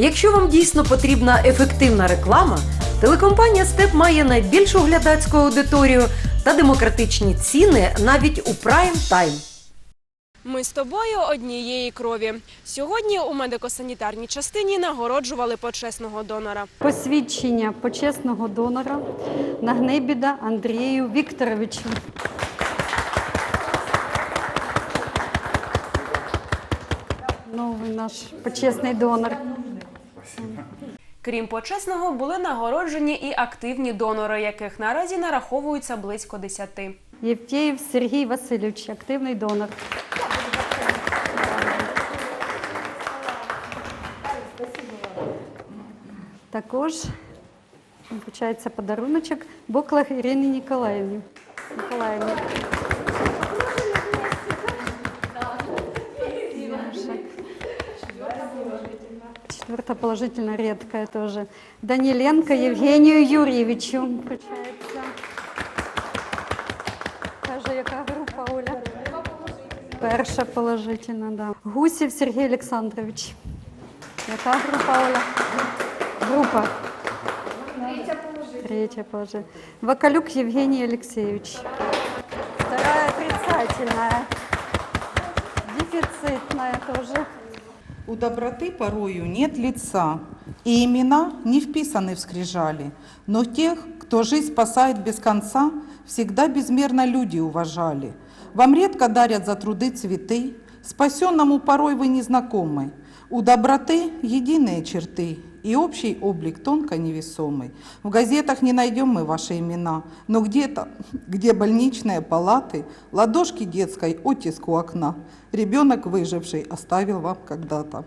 Якщо вам дійсно потрібна ефективна реклама, телекомпанія Степ має найбільшу глядацьку аудиторію та демократичні ціни навіть у прайм тайм. Ми з тобою однієї крові. Сьогодні у медико-санітарній частині нагороджували почесного донора. Посвідчення почесного донора Нагнебіда Андрію Вікторовичу. Новий наш почесний донор. Крім почесного, були нагороджені і активні донори, яких наразі нараховується близько десяти. Євтєєв Сергій Васильович, активний донор. Також вручається подаруночок Боклах Ірині Ніколаївні. Ніколаївні. Четвертая положительно редкая тоже. Даниленко Евгению Юрьевичу вручається. Каже, яка група Оля? Перша положительна, да. Гусів Сергій Олександрович. Яка група Оля? Група. Третья положительная. Вакалюк Евгений Алексеевич. Вторая отрицательная. Дефицитная тоже. У доброты порою нет лица, и имена не вписаны в скрижали. Но тех, кто жизнь спасает без конца, всегда безмерно люди уважали. Вам редко дарят за труды цветы, спасенному порой вы не знакомы. У доброты единые черты, и общий облик тонко невесомый. В газетах не найдем мы ваши имена, но где-то, где больничные палаты, ладошки детской оттиск у окна, ребенок выживший оставил вам когда-то.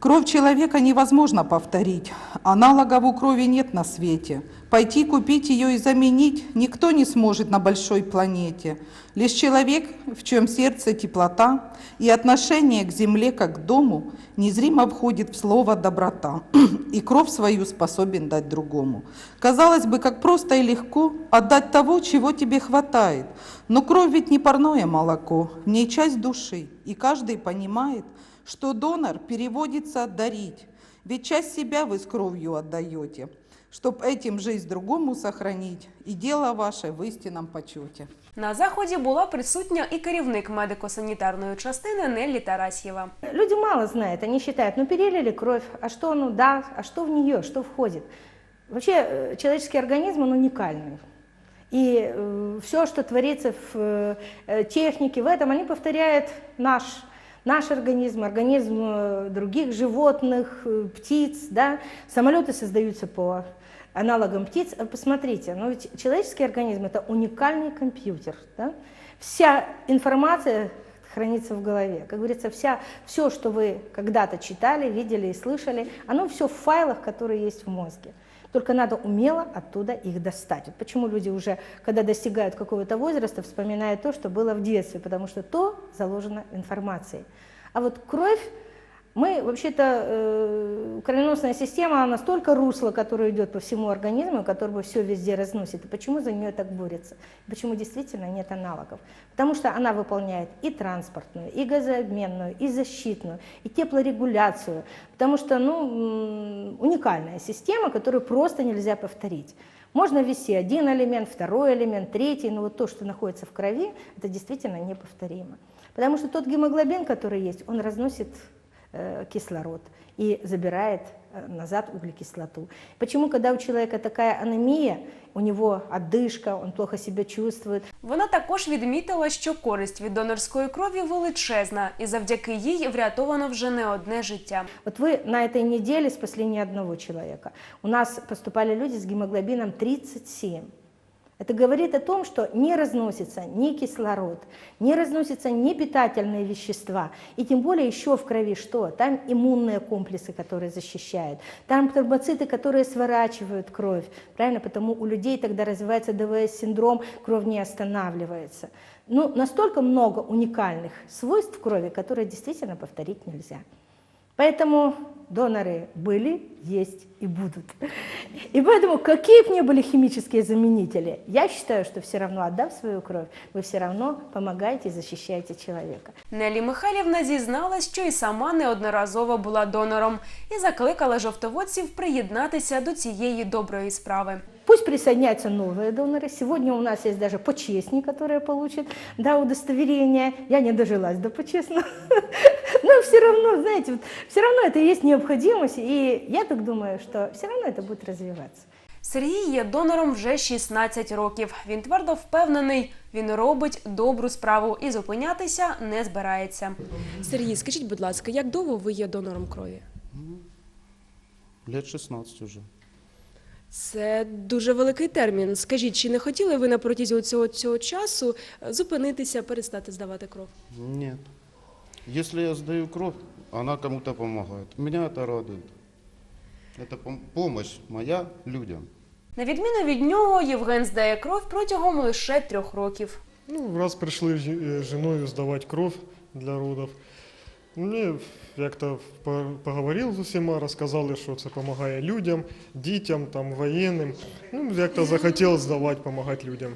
Кровь человека невозможно повторить. Аналогов у крови нет на свете. Пойти купить ее и заменить никто не сможет на большой планете. Лишь человек, в чем сердце теплота и отношение к земле как к дому, незримо входит в слово «доброта» и кровь свою способен дать другому. Казалось бы, как просто и легко отдать того, чего тебе хватает. Но кровь ведь не парное молоко, в ней часть души, и каждый понимает, что донор переводится «дарить», ведь часть себя вы с кровью отдаете, чтоб этим жизнь другому сохранить, и дело ваше в истинном почете. На заході була присутня і керівник медико-санітарної частини Неллі Тарасьєва. Люди мало знают, они считают, ну перелили кровь, а что ну да, а что в нее, что входит. Вообще э, человеческий организм, он уникальный. И все, что творится в э, технике, в этом, они повторяют наш, наш организм, организм э, других животных, э, птиц. Да? Самолеты создаются по аналогам птиц. А Посмотрите, ну ведь человеческий организм – это уникальный компьютер. Да? Вся информация хранится в голове. Как говорится, вся, все, что вы когда-то читали, видели и слышали, оно все в файлах, которые есть в мозге. Только надо умело оттуда их достать. Вот почему люди уже, когда достигают какого-то возраста, вспоминают то, что было в детстве, потому что то заложено в информации. А вот кровь, мы, вообще-то, э, кровеносная система, она настолько русло, которое идет по всему организму, которое все везде разносит. И почему за нее так борется? Почему действительно нет аналогов? Потому что она выполняет и транспортную, и газообменную, и защитную, и теплорегуляцию. Потому что, ну, уникальная система, которую просто нельзя повторить. Можно ввести один элемент, второй элемент, третий, но вот то, что находится в крови, это действительно неповторимо. Потому что тот гемоглобин, который есть, он разносит кислород и забирает э, назад углекислоту. Почему, когда у человека такая анемия, у него одышка, он плохо себя чувствует, Вона також відмітила, що користь від донорської крові величезна, і завдяки їй врятовано вже не одне життя. Вот вы на этой неделе спасли не одного человека. У нас поступали люди с гемоглобином 37. Это говорит о том, что не разносится ни кислород, не разносятся ни питательные вещества, и тем более еще в крови что? Там иммунные комплексы, которые защищают, там тромбоциты, которые сворачивают кровь, правильно? Потому у людей тогда развивается ДВС-синдром, кровь не останавливается. Ну, настолько много уникальных свойств крови, которые действительно повторить нельзя. Поэтому доноры были, есть и будут. И поэтому, какие бы ни были химические заменители, я считаю, что все равно, отдав свою кровь, вы все равно помогаете и защищаете человека. Нелі Михайлівна зізналась, що і сама неодноразово була донором і закликала жовтоводців приєднатися до цієї доброї справи. Пусть присоединяются новые доноры. Сегодня у нас есть даже почестник, который получит да, удостоверение. Я не дожилась до почестного. Но все равно, знаете, вот, все равно это есть необходимость. И я так думаю, что все равно это будет развиваться. Сергій є донором вже 16 років. Він твердо впевнений, він робить добру справу і зупинятися не збирається. Сергій, скажіть, будь ласка, як довго ви є донором крові? Лет 16 уже. Це дуже великий термін. Скажіть, чи не хотіли ви на протязі цього, цього часу е, зупинитися, перестати здавати кров? Нет. Если я сдаю кровь, она кому-то помогает. Меня это радует. Это пом- моя людям. На відміну від нього, Євген здає кров протягом лише трьох років. Ну, раз прийшли з жіною здавати кров для родів. Мені як-то поговорив з усіма, розказали, що це допомагає людям, дітям, там, воєнним. Ну, як-то захотів здавати, допомагати людям.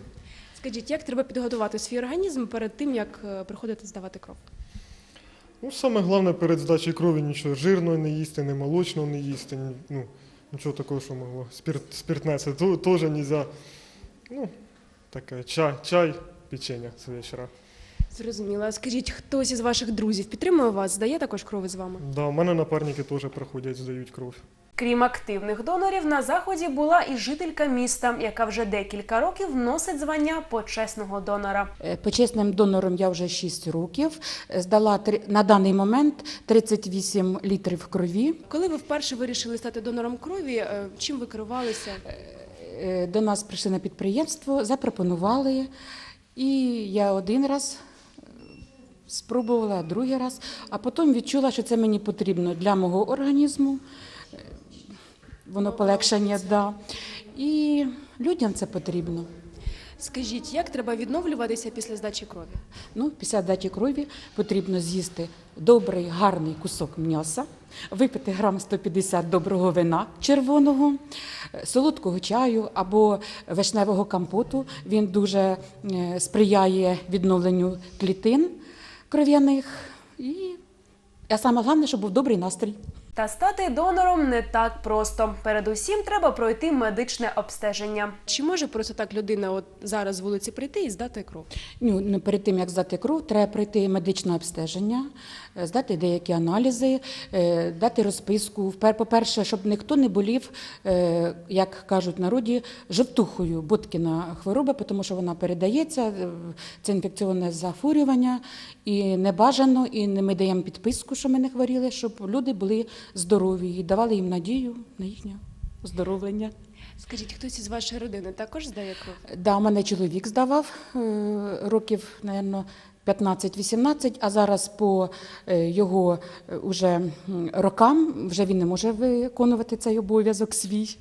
Скажіть, як треба підготувати свій організм перед тим, як е, приходити здавати кров? Ну, саме головне перед здачею крові нічого жирного не їсти, не молочного не їсти, ні- ну, нічого такого, що могло. Спирт, спиртне це теж не можна. Ну, таке, чай, чай, печення з вечора. Зрозуміло. Скажіть, хтось із ваших друзів підтримує вас, здає також кров із вами? Да, у мене напарники теж приходять, здають кров. Крім активних донорів, на заході була і жителька міста, яка вже декілька років носить звання почесного донора. Е, Почесним донором я вже 6 років. Здала три- на даний момент 38 літрів крові. Коли ви вперше вирішили стати донором крові, е, чим ви керувалися? Е, До нас прийшли на підприємство, запропонували. І я один раз спробувала, другий раз, а потім відчула, що це мені потрібно для мого організму. Воно полегшення, да. І людям це потрібно. Скажіть, як треба відновлюватися після здачі крові? Ну, після дачі крові потрібно з'їсти добрий, гарний кусок м'яса, випити грам 150 доброго вина червоного, солодкого чаю або вишневого компоту. Він дуже е, сприяє відновленню клітин кров'яних. І а саме головне, щоб був добрий настрій. Та стати донором не так просто. Передусім треба пройти медичне обстеження. Чи може просто так людина от зараз з вулиці прийти і здати кров? Ну, ну, перед тим як здати кров, треба пройти медичне обстеження, е, здати деякі аналізи, е, дати розписку. По-перше, щоб ніхто не болів, е, як кажуть народі, жовтухою Боткіна хвороба, тому що вона передається, це інфекційне захворювання, і не бажано, і не- ми даємо підписку, що ми не хворіли, щоб люди були здорові і давали їм надію на їхнє оздоровлення. Скажіть, хтось із вашої родини також здає кров? Да, у мене чоловік здавав е, років, напевно, 15-18, а зараз по е, його е, уже рокам вже він не може виконувати цей обов'язок свій.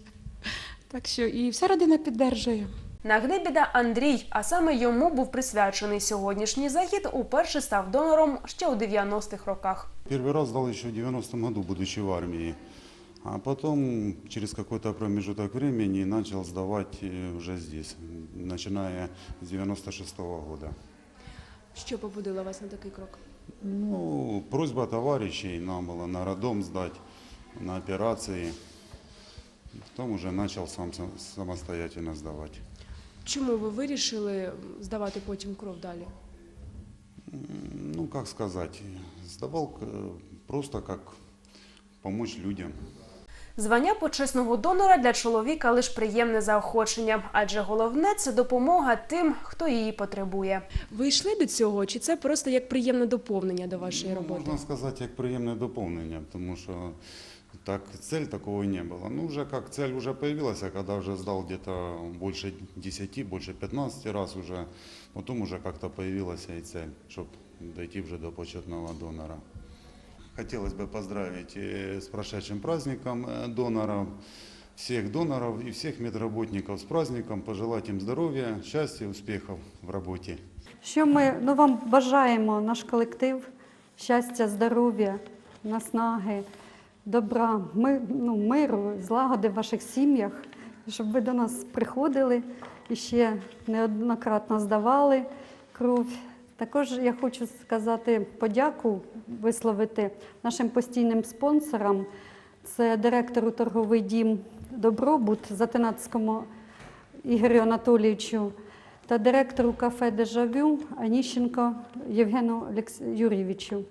Так що і вся родина піддержує. На Гнибіда Андрій, а саме йому був присвячений сьогоднішній захід, уперше став донором ще у 90-х роках. Первый раз сдал еще в 90-м году, будучи в армии. А потом, через какой-то промежуток времени, начал сдавать э, уже здесь, начиная с 96-го года. Що побудило вас на такий крок? Ну, просьба товарищей нам было на роддом сдать, на операции. Потом уже начал сам сам- самостоятельно сдавать. Чому ви вирішили здавати потім кров далі? Ну, как сказать, сдавал э, просто как помочь людям. Звання почесного донора для чоловіка лише приємне заохочення, адже головне це допомога тим, хто її потребує. Ви йшли до цього, чи це просто як приємне доповнення до вашої Ну, роботи? Можна сказати, як приємне доповнення, тому що так цель такого не было. Ну, уже как цель уже появилась, а когда уже сдал где-то больше 10, больше 15 раз уже, потом уже как-то появилась и цель, чтобы дойти уже до почетного донора. Хотелось бы поздравить э, с прошедшим праздником э, доноров, всех доноров и всех медработников с праздником, пожелать им здоровья, счастья, успехов в работе. Що ми ну, вам бажаємо, наш колектив, щастя, здоров'я, наснаги, добра, ми, ну, миру, злагоди в ваших сім'ях, щоб ви до нас приходили і ще неоднократно здавали кров. Також я хочу сказати подяку, висловити нашим постійним спонсорам. Це директору торговий дім Добробут Затинацькому Ігорю Анатолійовичу та директору кафе Дежавю Аніщенко Євгену Юрійовичу.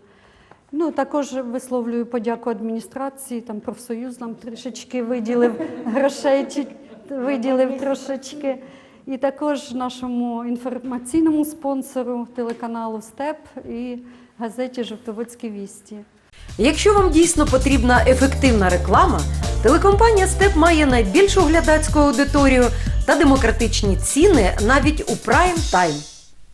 Ну, також висловлюю подяку адміністрації, там профсоюз нам трішечки виділив грошей, виділив трошечки. І також нашому інформаційному спонсору телеканалу СТЕП і газеті Жовтоводські вісті. Якщо вам дійсно потрібна ефективна реклама, телекомпанія Степ має найбільшу глядацьку аудиторію та демократичні ціни навіть у прайм тайм.